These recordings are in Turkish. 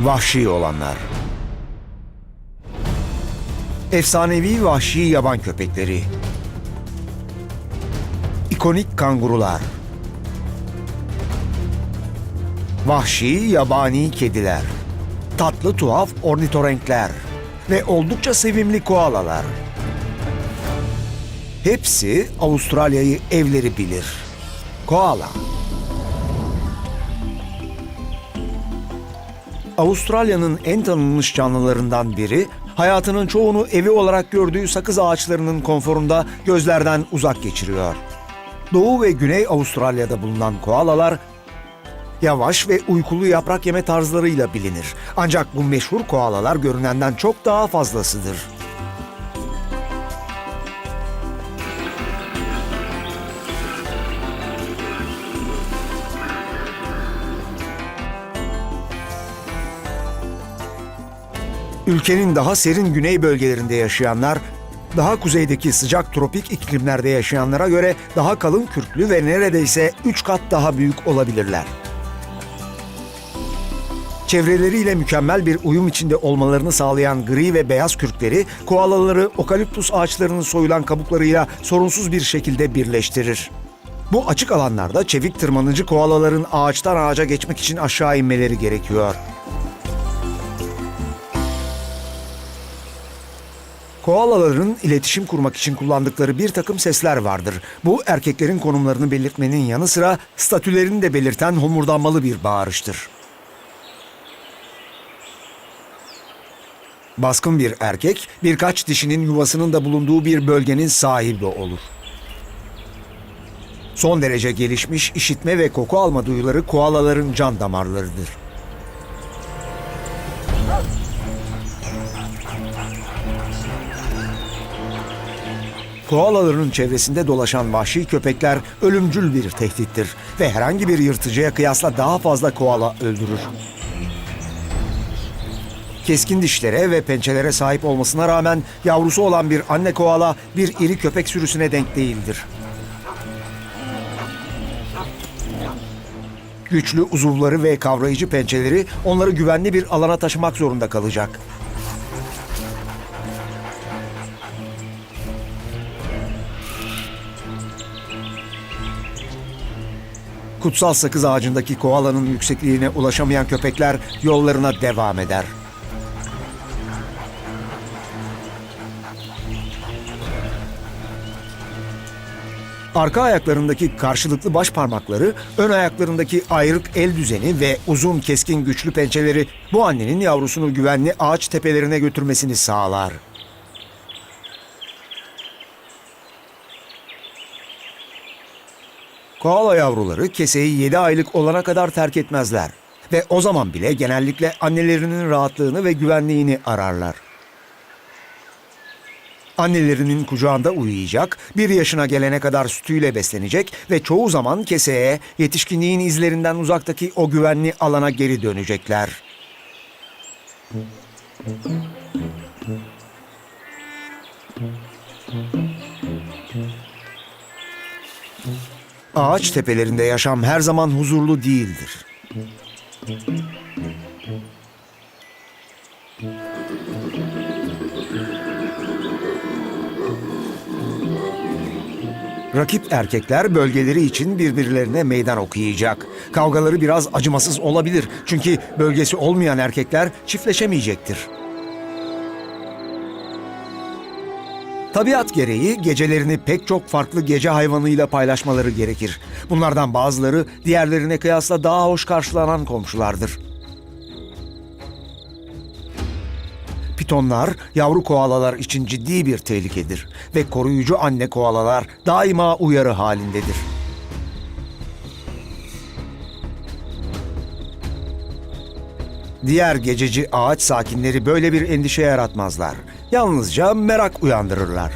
Vahşi olanlar. Efsanevi vahşi yaban köpekleri. İkonik kangurular. Vahşi yabani kediler. Tatlı tuhaf ornitorenkler ve oldukça sevimli koalalar. Hepsi Avustralya'yı evleri bilir. Koala. Avustralya'nın en tanınmış canlılarından biri, hayatının çoğunu evi olarak gördüğü sakız ağaçlarının konforunda gözlerden uzak geçiriyor. Doğu ve Güney Avustralya'da bulunan koalalar yavaş ve uykulu yaprak yeme tarzlarıyla bilinir. Ancak bu meşhur koalalar görünenden çok daha fazlasıdır. Ülkenin daha serin güney bölgelerinde yaşayanlar, daha kuzeydeki sıcak tropik iklimlerde yaşayanlara göre daha kalın kürklü ve neredeyse 3 kat daha büyük olabilirler. Çevreleriyle mükemmel bir uyum içinde olmalarını sağlayan gri ve beyaz kürkleri, koalaları okaliptus ağaçlarının soyulan kabuklarıyla sorunsuz bir şekilde birleştirir. Bu açık alanlarda çevik tırmanıcı koalaların ağaçtan ağaca geçmek için aşağı inmeleri gerekiyor. Koalaların iletişim kurmak için kullandıkları bir takım sesler vardır. Bu erkeklerin konumlarını belirtmenin yanı sıra statülerini de belirten homurdanmalı bir bağırıştır. Baskın bir erkek birkaç dişinin yuvasının da bulunduğu bir bölgenin sahibi olur. Son derece gelişmiş işitme ve koku alma duyuları koalaların can damarlarıdır. Koalaların çevresinde dolaşan vahşi köpekler ölümcül bir tehdittir ve herhangi bir yırtıcıya kıyasla daha fazla koala öldürür. Keskin dişlere ve pençelere sahip olmasına rağmen yavrusu olan bir anne koala bir iri köpek sürüsüne denk değildir. Güçlü uzuvları ve kavrayıcı pençeleri onları güvenli bir alana taşımak zorunda kalacak. Kutsal sakız ağacındaki koalanın yüksekliğine ulaşamayan köpekler yollarına devam eder. Arka ayaklarındaki karşılıklı baş parmakları, ön ayaklarındaki ayrık el düzeni ve uzun keskin güçlü pençeleri bu annenin yavrusunu güvenli ağaç tepelerine götürmesini sağlar. Koala yavruları keseyi 7 aylık olana kadar terk etmezler ve o zaman bile genellikle annelerinin rahatlığını ve güvenliğini ararlar. Annelerinin kucağında uyuyacak, bir yaşına gelene kadar sütüyle beslenecek ve çoğu zaman keseye, yetişkinliğin izlerinden uzaktaki o güvenli alana geri dönecekler. Ağaç tepelerinde yaşam her zaman huzurlu değildir. Rakip erkekler bölgeleri için birbirlerine meydan okuyacak. Kavgaları biraz acımasız olabilir çünkü bölgesi olmayan erkekler çiftleşemeyecektir. Tabiat gereği gecelerini pek çok farklı gece hayvanıyla paylaşmaları gerekir. Bunlardan bazıları diğerlerine kıyasla daha hoş karşılanan komşulardır. Pitonlar yavru koalalar için ciddi bir tehlikedir ve koruyucu anne koalalar daima uyarı halindedir. Diğer gececi ağaç sakinleri böyle bir endişe yaratmazlar. Yalnızca merak uyandırırlar.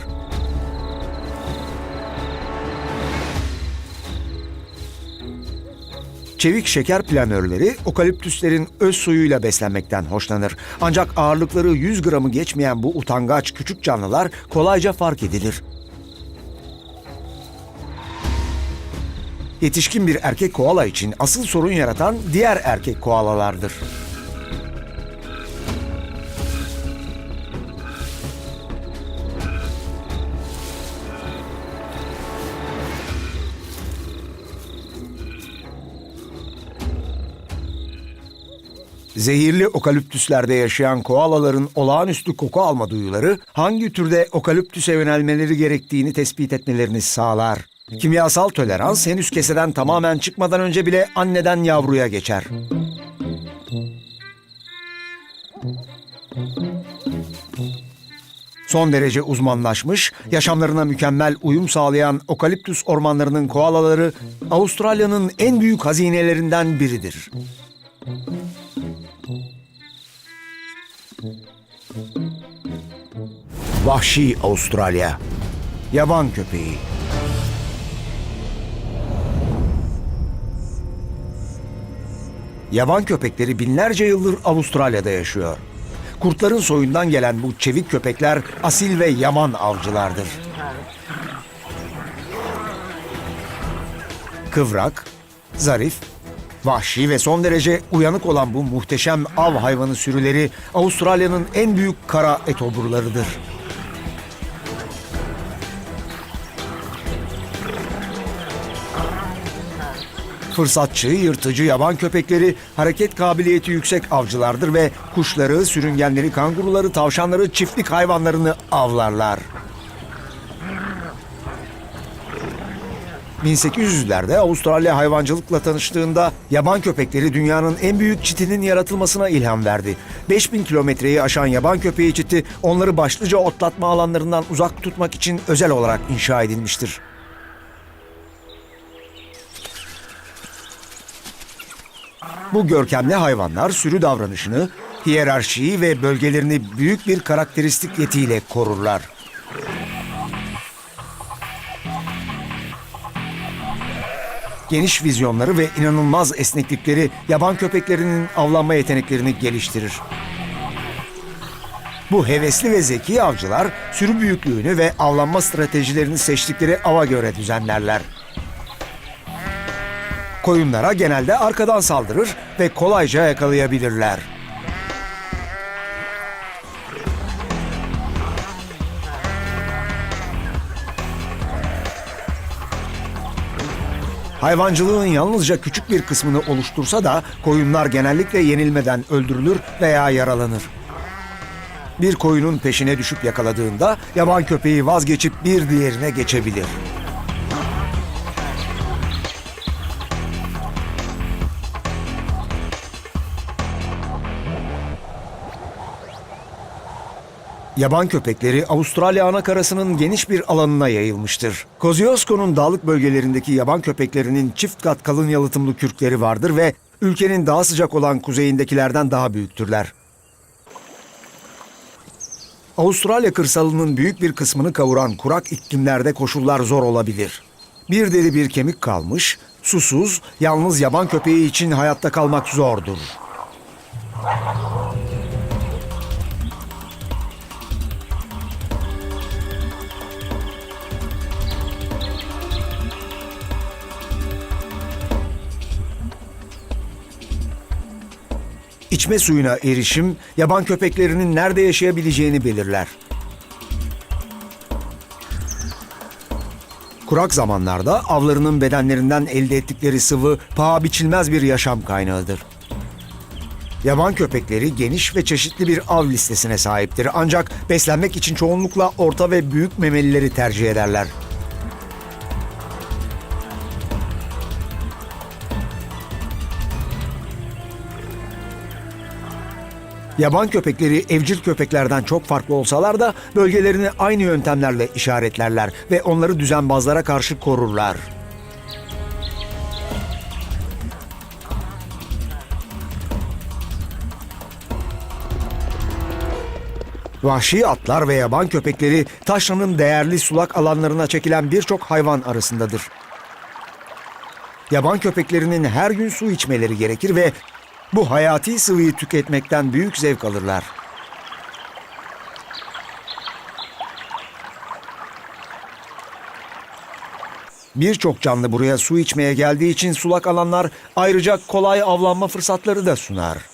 Çevik şeker planörleri okaliptüslerin öz suyuyla beslenmekten hoşlanır. Ancak ağırlıkları 100 gramı geçmeyen bu utangaç küçük canlılar kolayca fark edilir. Yetişkin bir erkek koala için asıl sorun yaratan diğer erkek koalalardır. Zehirli okalüptüslerde yaşayan koalaların olağanüstü koku alma duyuları hangi türde okalüptüse yönelmeleri gerektiğini tespit etmelerini sağlar. Kimyasal tolerans henüz keseden tamamen çıkmadan önce bile anneden yavruya geçer. Son derece uzmanlaşmış, yaşamlarına mükemmel uyum sağlayan okaliptüs ormanlarının koalaları Avustralya'nın en büyük hazinelerinden biridir. Vahşi Avustralya Yaban köpeği Yaban köpekleri binlerce yıldır Avustralya'da yaşıyor. Kurtların soyundan gelen bu çevik köpekler asil ve yaman avcılardır. Kıvrak, zarif, vahşi ve son derece uyanık olan bu muhteşem av hayvanı sürüleri Avustralya'nın en büyük kara etoburlarıdır. Fırsatçı, yırtıcı yaban köpekleri hareket kabiliyeti yüksek avcılardır ve kuşları, sürüngenleri, kanguruları, tavşanları, çiftlik hayvanlarını avlarlar. 1800'lerde Avustralya hayvancılıkla tanıştığında yaban köpekleri dünyanın en büyük çitinin yaratılmasına ilham verdi. 5000 kilometreyi aşan yaban köpeği çiti onları başlıca otlatma alanlarından uzak tutmak için özel olarak inşa edilmiştir. Bu görkemli hayvanlar sürü davranışını, hiyerarşiyi ve bölgelerini büyük bir karakteristik yetiyle korurlar. Geniş vizyonları ve inanılmaz esneklikleri yaban köpeklerinin avlanma yeteneklerini geliştirir. Bu hevesli ve zeki avcılar sürü büyüklüğünü ve avlanma stratejilerini seçtikleri ava göre düzenlerler. Koyunlara genelde arkadan saldırır ve kolayca yakalayabilirler. Hayvancılığın yalnızca küçük bir kısmını oluştursa da koyunlar genellikle yenilmeden öldürülür veya yaralanır. Bir koyunun peşine düşüp yakaladığında yaban köpeği vazgeçip bir diğerine geçebilir. Yaban köpekleri Avustralya anakarasının geniş bir alanına yayılmıştır. Kosciuszko'nun dağlık bölgelerindeki yaban köpeklerinin çift kat kalın yalıtımlı kürkleri vardır ve ülkenin daha sıcak olan kuzeyindekilerden daha büyüktürler. Avustralya kırsalının büyük bir kısmını kavuran kurak iklimlerde koşullar zor olabilir. Bir deri bir kemik kalmış, susuz, yalnız yaban köpeği için hayatta kalmak zordur. İçme suyuna erişim, yaban köpeklerinin nerede yaşayabileceğini belirler. Kurak zamanlarda avlarının bedenlerinden elde ettikleri sıvı paha biçilmez bir yaşam kaynağıdır. Yaban köpekleri geniş ve çeşitli bir av listesine sahiptir ancak beslenmek için çoğunlukla orta ve büyük memelileri tercih ederler. Yaban köpekleri evcil köpeklerden çok farklı olsalar da bölgelerini aynı yöntemlerle işaretlerler ve onları düzenbazlara karşı korurlar. Vahşi atlar ve yaban köpekleri taşranın değerli sulak alanlarına çekilen birçok hayvan arasındadır. Yaban köpeklerinin her gün su içmeleri gerekir ve bu hayati sıvıyı tüketmekten büyük zevk alırlar. Birçok canlı buraya su içmeye geldiği için sulak alanlar ayrıca kolay avlanma fırsatları da sunar.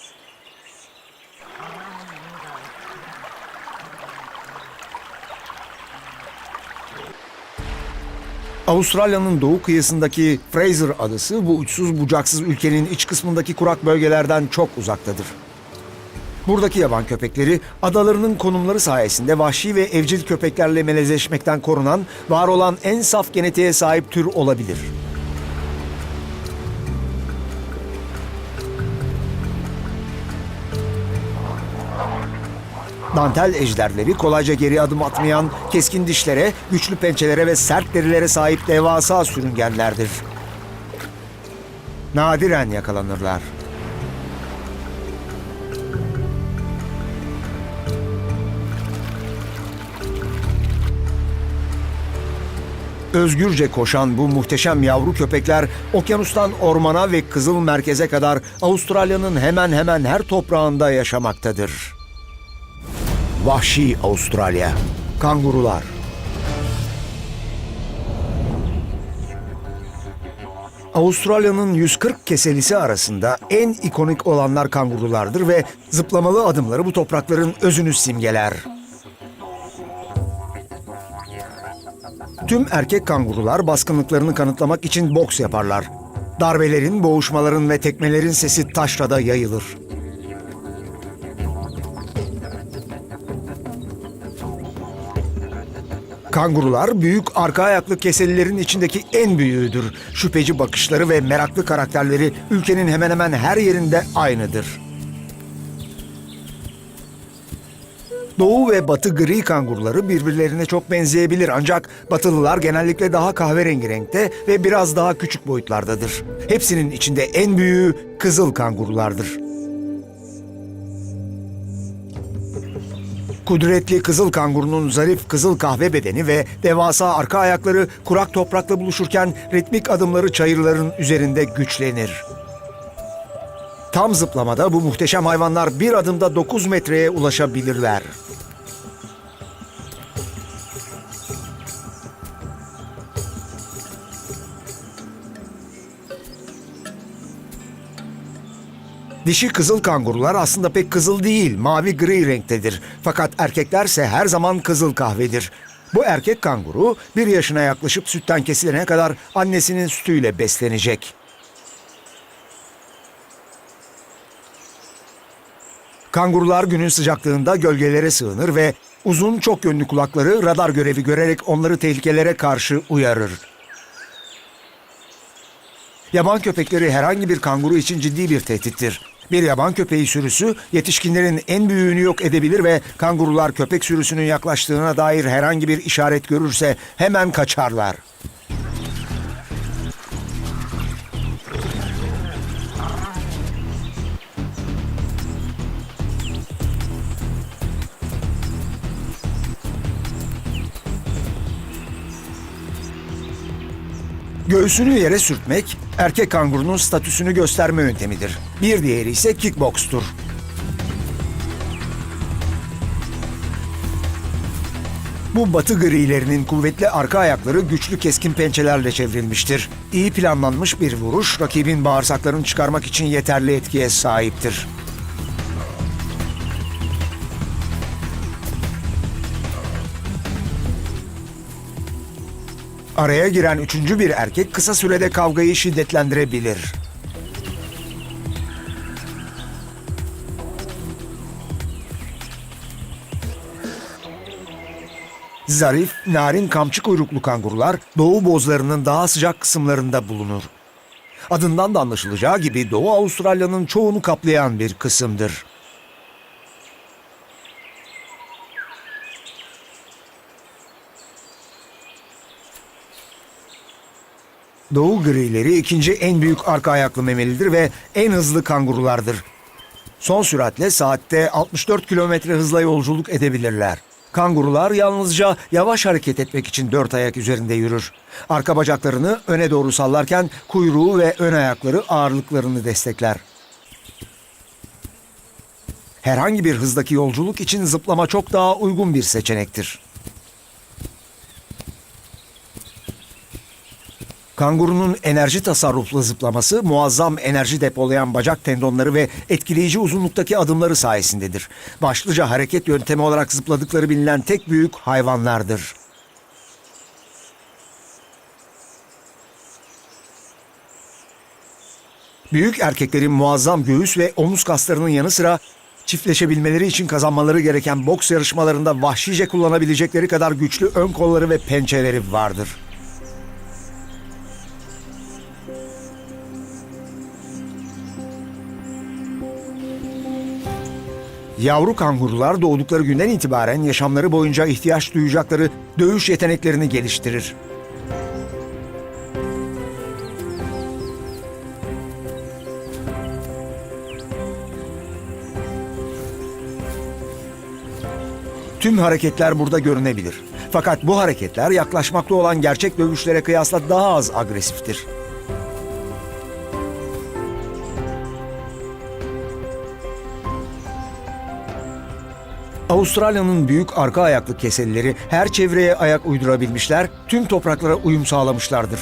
Avustralya'nın doğu kıyısındaki Fraser adası bu uçsuz bucaksız ülkenin iç kısmındaki kurak bölgelerden çok uzaktadır. Buradaki yaban köpekleri adalarının konumları sayesinde vahşi ve evcil köpeklerle melezleşmekten korunan, var olan en saf genetiğe sahip tür olabilir. Dantel ejderleri kolayca geri adım atmayan, keskin dişlere, güçlü pençelere ve sert derilere sahip devasa sürüngenlerdir. Nadiren yakalanırlar. Özgürce koşan bu muhteşem yavru köpekler okyanustan ormana ve kızıl merkeze kadar Avustralya'nın hemen hemen her toprağında yaşamaktadır. Vahşi Avustralya. Kangurular. Avustralya'nın 140 keselisi arasında en ikonik olanlar kangurulardır ve zıplamalı adımları bu toprakların özünü simgeler. Tüm erkek kangurular baskınlıklarını kanıtlamak için boks yaparlar. Darbelerin, boğuşmaların ve tekmelerin sesi taşrada yayılır. Kangurular büyük arka ayaklı keselilerin içindeki en büyüğüdür. Şüpheci bakışları ve meraklı karakterleri ülkenin hemen hemen her yerinde aynıdır. Doğu ve batı gri kanguruları birbirlerine çok benzeyebilir ancak batılılar genellikle daha kahverengi renkte ve biraz daha küçük boyutlardadır. Hepsinin içinde en büyüğü kızıl kangurulardır. Kudretli kızıl kangurunun zarif kızıl kahve bedeni ve devasa arka ayakları kurak toprakla buluşurken ritmik adımları çayırların üzerinde güçlenir. Tam zıplamada bu muhteşem hayvanlar bir adımda 9 metreye ulaşabilirler. Dişi kızıl kangurular aslında pek kızıl değil, mavi gri renktedir. Fakat erkeklerse her zaman kızıl kahvedir. Bu erkek kanguru bir yaşına yaklaşıp sütten kesilene kadar annesinin sütüyle beslenecek. Kangurular günün sıcaklığında gölgelere sığınır ve uzun çok yönlü kulakları radar görevi görerek onları tehlikelere karşı uyarır. Yaban köpekleri herhangi bir kanguru için ciddi bir tehdittir. Bir yaban köpeği sürüsü yetişkinlerin en büyüğünü yok edebilir ve kangurular köpek sürüsünün yaklaştığına dair herhangi bir işaret görürse hemen kaçarlar. Göğsünü yere sürtmek, erkek kangurunun statüsünü gösterme yöntemidir. Bir diğeri ise kickbokstur. Bu batı grilerinin kuvvetli arka ayakları güçlü keskin pençelerle çevrilmiştir. İyi planlanmış bir vuruş, rakibin bağırsaklarını çıkarmak için yeterli etkiye sahiptir. Araya giren üçüncü bir erkek kısa sürede kavgayı şiddetlendirebilir. Zarif, narin kamçı kuyruklu kangurular doğu bozlarının daha sıcak kısımlarında bulunur. Adından da anlaşılacağı gibi Doğu Avustralya'nın çoğunu kaplayan bir kısımdır. Doğu grileri ikinci en büyük arka ayaklı memelidir ve en hızlı kangurulardır. Son süratle saatte 64 kilometre hızla yolculuk edebilirler. Kangurular yalnızca yavaş hareket etmek için dört ayak üzerinde yürür. Arka bacaklarını öne doğru sallarken kuyruğu ve ön ayakları ağırlıklarını destekler. Herhangi bir hızdaki yolculuk için zıplama çok daha uygun bir seçenektir. Kangurunun enerji tasarruflu zıplaması muazzam enerji depolayan bacak tendonları ve etkileyici uzunluktaki adımları sayesindedir. Başlıca hareket yöntemi olarak zıpladıkları bilinen tek büyük hayvanlardır. Büyük erkeklerin muazzam göğüs ve omuz kaslarının yanı sıra Çiftleşebilmeleri için kazanmaları gereken boks yarışmalarında vahşice kullanabilecekleri kadar güçlü ön kolları ve pençeleri vardır. Yavru kangurular doğdukları günden itibaren yaşamları boyunca ihtiyaç duyacakları dövüş yeteneklerini geliştirir. Tüm hareketler burada görünebilir. Fakat bu hareketler yaklaşmakta olan gerçek dövüşlere kıyasla daha az agresiftir. Avustralya'nın büyük arka ayaklı keselileri her çevreye ayak uydurabilmişler, tüm topraklara uyum sağlamışlardır.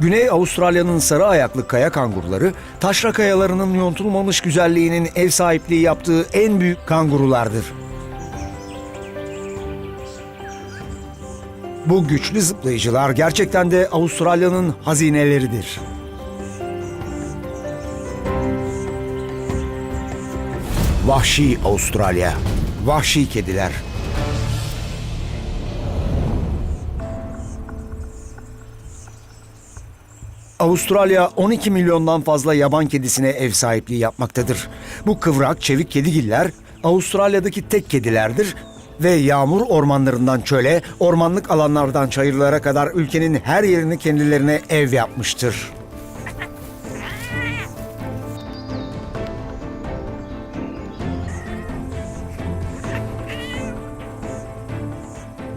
Güney Avustralya'nın sarı ayaklı kaya kanguruları, taşra kayalarının yontulmamış güzelliğinin ev sahipliği yaptığı en büyük kangurulardır. Bu güçlü zıplayıcılar gerçekten de Avustralya'nın hazineleridir. Vahşi Avustralya, vahşi kediler. Avustralya 12 milyondan fazla yaban kedisine ev sahipliği yapmaktadır. Bu kıvrak, çevik kedigiller Avustralya'daki tek kedilerdir ve yağmur ormanlarından çöle, ormanlık alanlardan çayırlara kadar ülkenin her yerini kendilerine ev yapmıştır.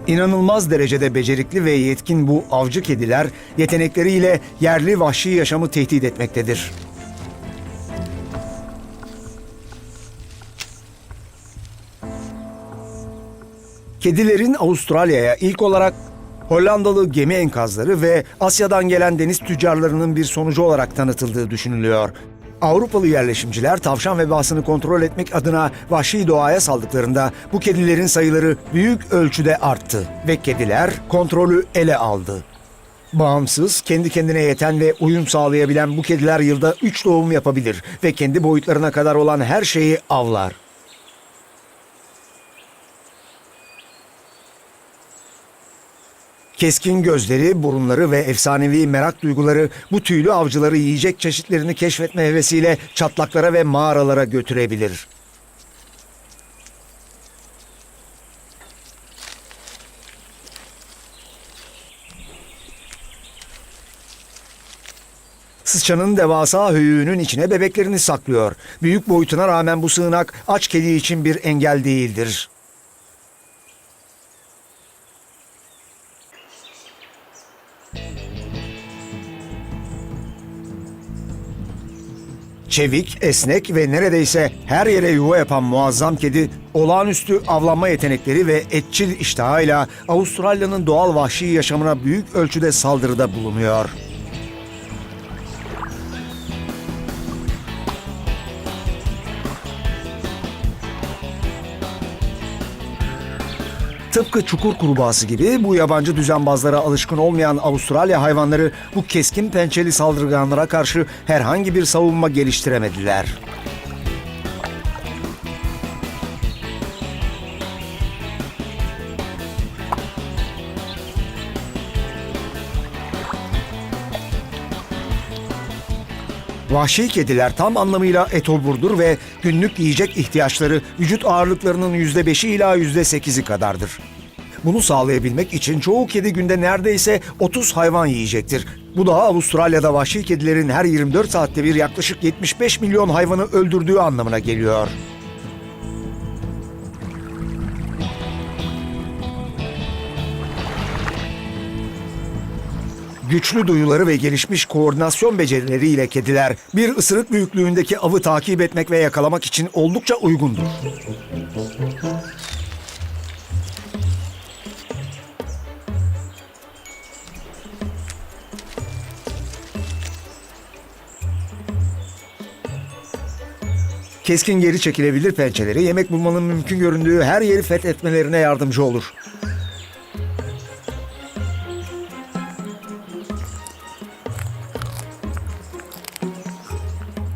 İnanılmaz derecede becerikli ve yetkin bu avcı kediler yetenekleriyle yerli vahşi yaşamı tehdit etmektedir. Kedilerin Avustralya'ya ilk olarak Hollandalı gemi enkazları ve Asya'dan gelen deniz tüccarlarının bir sonucu olarak tanıtıldığı düşünülüyor. Avrupalı yerleşimciler tavşan vebasını kontrol etmek adına vahşi doğaya saldıklarında bu kedilerin sayıları büyük ölçüde arttı ve kediler kontrolü ele aldı. Bağımsız, kendi kendine yeten ve uyum sağlayabilen bu kediler yılda 3 doğum yapabilir ve kendi boyutlarına kadar olan her şeyi avlar. Keskin gözleri, burunları ve efsanevi merak duyguları bu tüylü avcıları yiyecek çeşitlerini keşfetme hevesiyle çatlaklara ve mağaralara götürebilir. Sıçanın devasa höyüğünün içine bebeklerini saklıyor. Büyük boyutuna rağmen bu sığınak aç kedi için bir engel değildir. Çevik, esnek ve neredeyse her yere yuva yapan muazzam kedi, olağanüstü avlanma yetenekleri ve etçil iştahıyla Avustralya'nın doğal vahşi yaşamına büyük ölçüde saldırıda bulunuyor. Tıpkı çukur kurbağası gibi bu yabancı düzenbazlara alışkın olmayan Avustralya hayvanları bu keskin pençeli saldırganlara karşı herhangi bir savunma geliştiremediler. Vahşi kediler tam anlamıyla etoburdur ve günlük yiyecek ihtiyaçları vücut ağırlıklarının %5'i ila %8'i kadardır. Bunu sağlayabilmek için çoğu kedi günde neredeyse 30 hayvan yiyecektir. Bu da Avustralya'da vahşi kedilerin her 24 saatte bir yaklaşık 75 milyon hayvanı öldürdüğü anlamına geliyor. Güçlü duyuları ve gelişmiş koordinasyon becerileriyle kediler bir ısırık büyüklüğündeki avı takip etmek ve yakalamak için oldukça uygundur. Keskin geri çekilebilir pençeleri yemek bulmanın mümkün göründüğü her yeri fethetmelerine yardımcı olur.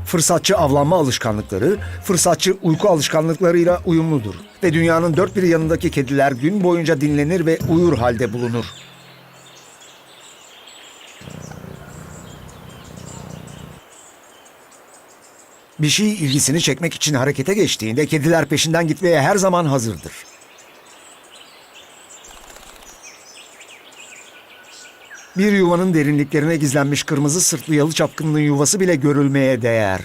Fırsatçı avlanma alışkanlıkları, fırsatçı uyku alışkanlıklarıyla uyumludur. Ve dünyanın dört bir yanındaki kediler gün boyunca dinlenir ve uyur halde bulunur. Bir şey ilgisini çekmek için harekete geçtiğinde kediler peşinden gitmeye her zaman hazırdır. Bir yuvanın derinliklerine gizlenmiş kırmızı sırtlı yalı çapkınlığın yuvası bile görülmeye değer.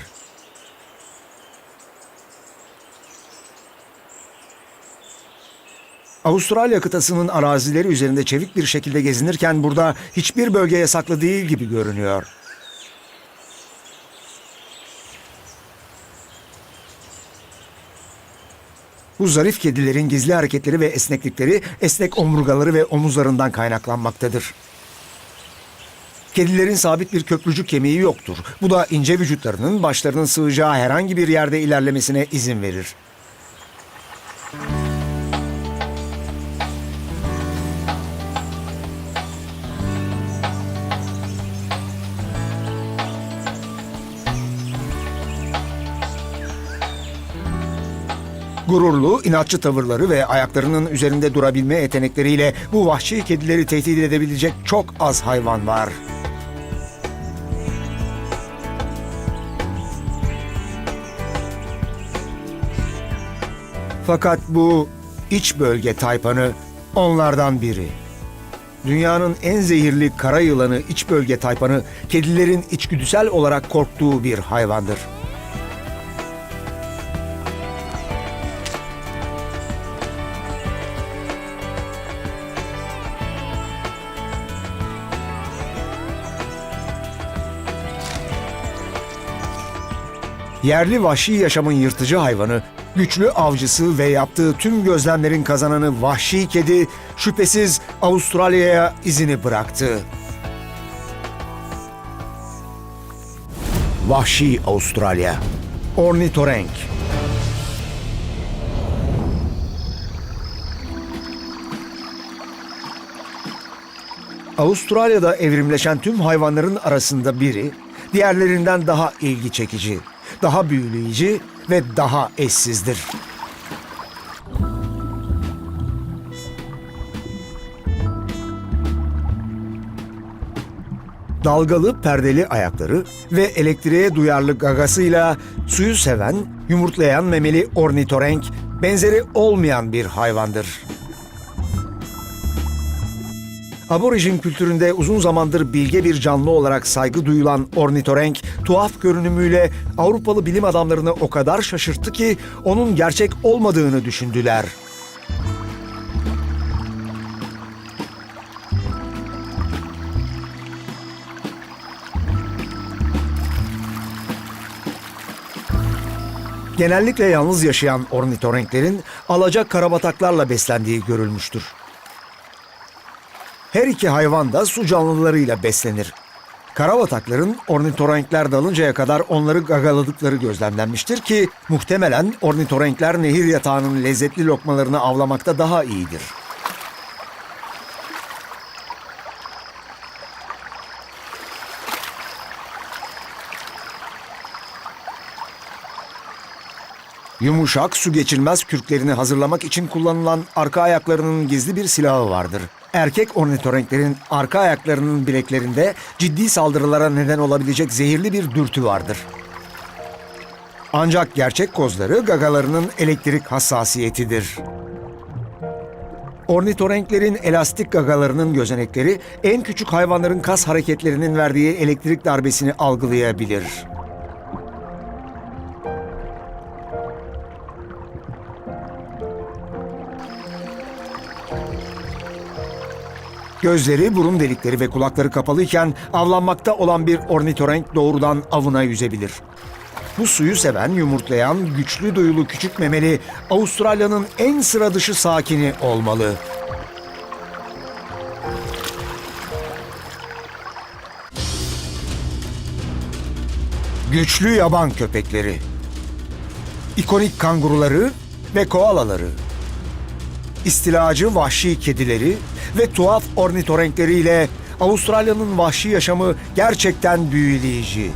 Avustralya kıtasının arazileri üzerinde çevik bir şekilde gezinirken burada hiçbir bölge yasaklı değil gibi görünüyor. Bu zarif kedilerin gizli hareketleri ve esneklikleri esnek omurgaları ve omuzlarından kaynaklanmaktadır. Kedilerin sabit bir köprücük kemiği yoktur. Bu da ince vücutlarının başlarının sığacağı herhangi bir yerde ilerlemesine izin verir. Gururlu, inatçı tavırları ve ayaklarının üzerinde durabilme yetenekleriyle bu vahşi kedileri tehdit edebilecek çok az hayvan var. Fakat bu iç bölge taypanı onlardan biri. Dünyanın en zehirli kara yılanı iç bölge taypanı kedilerin içgüdüsel olarak korktuğu bir hayvandır. Yerli vahşi yaşamın yırtıcı hayvanı, güçlü avcısı ve yaptığı tüm gözlemlerin kazananı vahşi kedi şüphesiz Avustralya'ya izini bıraktı. Vahşi Avustralya Ornitorenk Avustralya'da evrimleşen tüm hayvanların arasında biri, diğerlerinden daha ilgi çekici, daha büyüleyici ve daha eşsizdir. Dalgalı perdeli ayakları ve elektriğe duyarlı gagasıyla suyu seven, yumurtlayan memeli ornitorenk benzeri olmayan bir hayvandır. Aborjin kültüründe uzun zamandır bilge bir canlı olarak saygı duyulan ornitorenk, tuhaf görünümüyle Avrupalı bilim adamlarını o kadar şaşırttı ki onun gerçek olmadığını düşündüler. Genellikle yalnız yaşayan ornitorenklerin alacak karabataklarla beslendiği görülmüştür. Her iki hayvan da su canlılarıyla beslenir. Karabatakların ornitorenkler dalıncaya kadar onları gagaladıkları gözlemlenmiştir ki muhtemelen ornitorenkler nehir yatağının lezzetli lokmalarını avlamakta daha iyidir. Yumuşak, su geçirmez kürklerini hazırlamak için kullanılan arka ayaklarının gizli bir silahı vardır. Erkek ornitorenklerin arka ayaklarının bileklerinde ciddi saldırılara neden olabilecek zehirli bir dürtü vardır. Ancak gerçek kozları gagalarının elektrik hassasiyetidir. Ornitorenklerin elastik gagalarının gözenekleri en küçük hayvanların kas hareketlerinin verdiği elektrik darbesini algılayabilir. Gözleri, burun delikleri ve kulakları kapalıyken avlanmakta olan bir ornitorenk doğrudan avına yüzebilir. Bu suyu seven, yumurtlayan, güçlü duyulu küçük memeli Avustralya'nın en sıra dışı sakini olmalı. Güçlü yaban köpekleri. ikonik kanguruları ve koalaları istilacı vahşi kedileri ve tuhaf ornitorenkleriyle Avustralya'nın vahşi yaşamı gerçekten büyüleyici.